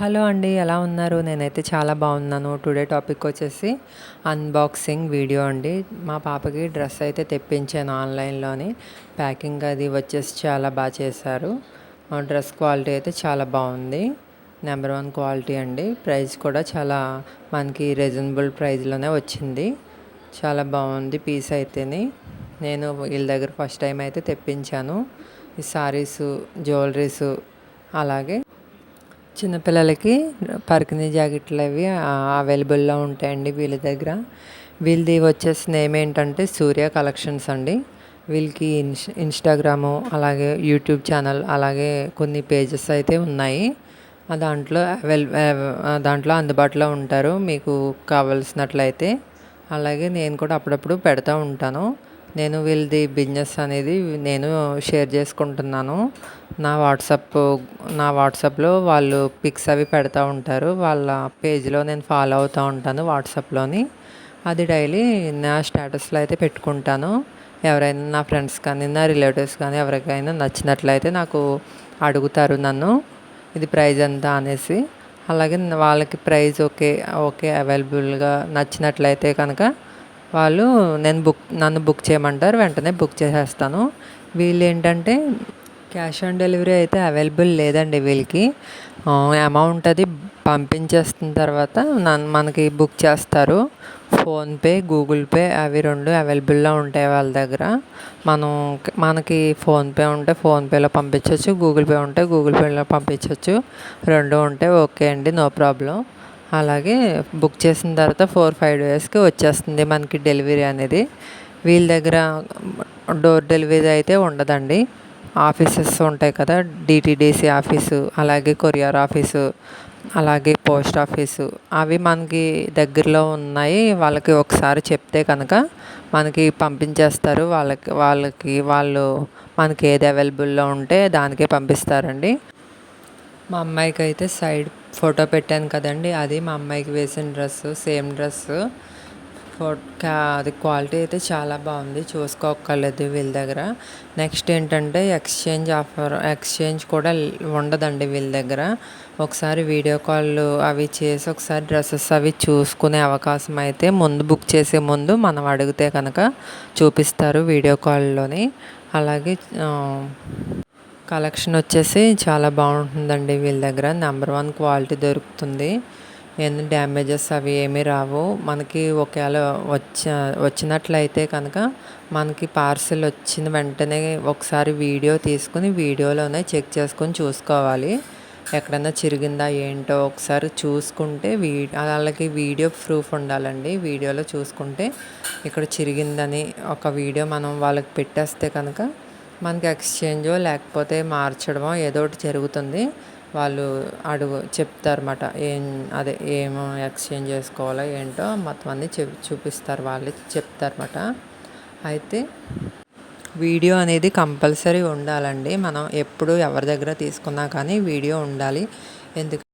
Hello అండి ఎలా ఉన్నారు? నేనైతే చాలా బాగున్నాను. టుడే టాపిక్ వచ్చేసి అన్బాక్సింగ్ వీడియో అండి. మా పాపకి డ్రెస్ అయితే తెప్పించాను ఆన్లైన్లోని. ప్యాకింగ్ అది వచ్చేసి చాలా బాగా చేశారు. డ్రెస్ క్వాలిటీ అయితే చాలా బాగుంది. నెంబర్ వన్ క్వాలిటీ అండి. ప్రైస్ కూడా చాలా మనకి రీజనబుల్ ప్రైస్లోనే వచ్చింది. చాలా బాగుంది పీస్ అయితేని. నేను వీళ్ళ దగ్గర ఫస్ట్ టైం అయితే తెప్పించాను. ఈ శారీసు జ్యువెలరీసు అలాగే చిన్నపిల్లలకి పర్కినీ జాకెట్లు అవి అవైలబుల్లో ఉంటాయండి వీళ్ళ దగ్గర. వీళ్ళది వచ్చేసి నేమ్ ఏంటంటే సూర్య కలెక్షన్స్ అండి. వీళ్ళకి ఇన్స్ ఇన్స్టాగ్రాము అలాగే యూట్యూబ్ ఛానల్ అలాగే కొన్ని పేజెస్ అయితే ఉన్నాయి. దాంట్లో అవైల్ దాంట్లో అందుబాటులో ఉంటారు. మీకు కావలసినట్లయితే. అలాగే నేను కూడా అప్పుడప్పుడు పెడతా ఉంటాను. నేను వీళ్ళది బిజినెస్ అనేది నేను షేర్ చేసుకుంటున్నాను. నా వాట్సాప్ నా వాట్సాప్లో వాళ్ళు పిక్స్ అవి పెడతా ఉంటారు. వాళ్ళ పేజ్లో నేను ఫాలో అవుతూ ఉంటాను వాట్సాప్లోని అది డైలీ నా స్టేటస్లో అయితే పెట్టుకుంటాను. ఎవరైనా నా ఫ్రెండ్స్ కానీ నా రిలేటివ్స్ కానీ ఎవరికైనా నచ్చినట్లయితే నాకు అడుగుతారు నన్ను. ఇది ప్రైజ్ ఎంత అనేసి. అలాగే వాళ్ళకి ప్రైజ్ ఓకే ఓకే అవైలబుల్గా నచ్చినట్లయితే కనుక వాళ్ళు నేను బుక్ నన్ను బుక్ చేయమంటారు వెంటనే బుక్ చేసేస్తాను. వీళ్ళు ఏంటంటే క్యాష్ ఆన్ డెలివరీ అయితే అవైలబుల్ లేదండి వీళ్ళకి. అమౌంట్ అది పంపించేస్తున్న తర్వాత నన్ను మనకి బుక్ చేస్తారు. ఫోన్పే గూగుల్ పే అవి రెండు అవైలబుల్లో ఉంటాయి వాళ్ళ దగ్గర. మనం మనకి ఫోన్పే ఉంటే ఫోన్పేలో పంపించవచ్చు గూగుల్ పే ఉంటే గూగుల్ పేలో పంపించవచ్చు రెండు ఉంటే ఓకే అండి నో ప్రాబ్లం. అలాగే బుక్ చేసిన తర్వాత ఫోర్ ఫైవ్ డేస్కి వచ్చేస్తుంది మనకి డెలివరీ అనేది. వీళ్ళ దగ్గర డోర్ డెలివరీ అయితే ఉండదండి. ఆఫీసెస్ ఉంటాయి కదా డిటీడీసీ ఆఫీసు అలాగే కొరియర్ ఆఫీసు అలాగే పోస్ట్ ఆఫీసు. అవి మనకి దగ్గరలో ఉన్నాయి. వాళ్ళకి ఒకసారి చెప్తే కనుక మనకి పంపించేస్తారు. వాళ్ళకి వాళ్ళకి వాళ్ళు మనకి ఏది అవైలబుల్లో ఉంటే దానికే పంపిస్తారండి. మా అమ్మాయికి అయితే సైడ్ ఫోటో పెట్టాను కదండి. అది మా అమ్మాయికి వేసిన డ్రెస్ సేమ్ డ్రెస్ అది క్వాలిటీ అయితే చాలా బాగుంది. చూసుకోక్కర్లేదు వీళ్ళ దగ్గర. నెక్స్ట్ ఏంటంటే ఎక్స్చేంజ్ ఆఫర్ ఎక్స్చేంజ్ కూడా ఉండదండి వీళ్ళ దగ్గర. ఒకసారి వీడియో కాల్ అవి చేసి ఒకసారి డ్రెస్సెస్ అవి చూసుకునే అవకాశం అయితే ముందు బుక్ చేసే ముందు మనం అడిగితే కనుక చూపిస్తారు వీడియో కాల్లోని. అలాగే కలెక్షన్ వచ్చేసి చాలా బాగుంటుందండి వీళ్ళ దగ్గర. నెంబర్ వన్ క్వాలిటీ దొరుకుతుంది. ఎన్ని డ్యామేజెస్ అవి ఏమీ రావు. మనకి ఒకవేళ వచ్చ వచ్చినట్లయితే కనుక మనకి పార్సిల్ వచ్చిన వెంటనే ఒకసారి వీడియో తీసుకుని వీడియోలోనే చెక్ చేసుకొని చూసుకోవాలి. ఎక్కడైనా చిరిగిందా ఏంటో ఒకసారి చూసుకుంటే వీ వాళ్ళకి వీడియో ప్రూఫ్ ఉండాలండి. వీడియోలో చూసుకుంటే ఇక్కడ చిరిగిందని ఒక వీడియో మనం వాళ్ళకి పెట్టేస్తే కనుక మనకి ఎక్స్చేంజో లేకపోతే మార్చడమో ఏదో ఒకటి జరుగుతుంది. వాళ్ళు అడుగు చెప్తారన్నమాట. ఏం అదే ఏమో ఎక్స్చేంజ్ చేసుకోవాలో ఏంటో మొత్తం అన్నీ చెప్ చూపిస్తారు వాళ్ళు చెప్తారన్నమాట. అయితే వీడియో అనేది కంపల్సరీ ఉండాలండి. మనం ఎప్పుడు ఎవరి దగ్గర తీసుకున్నా కానీ వీడియో ఉండాలి. ఎందుకు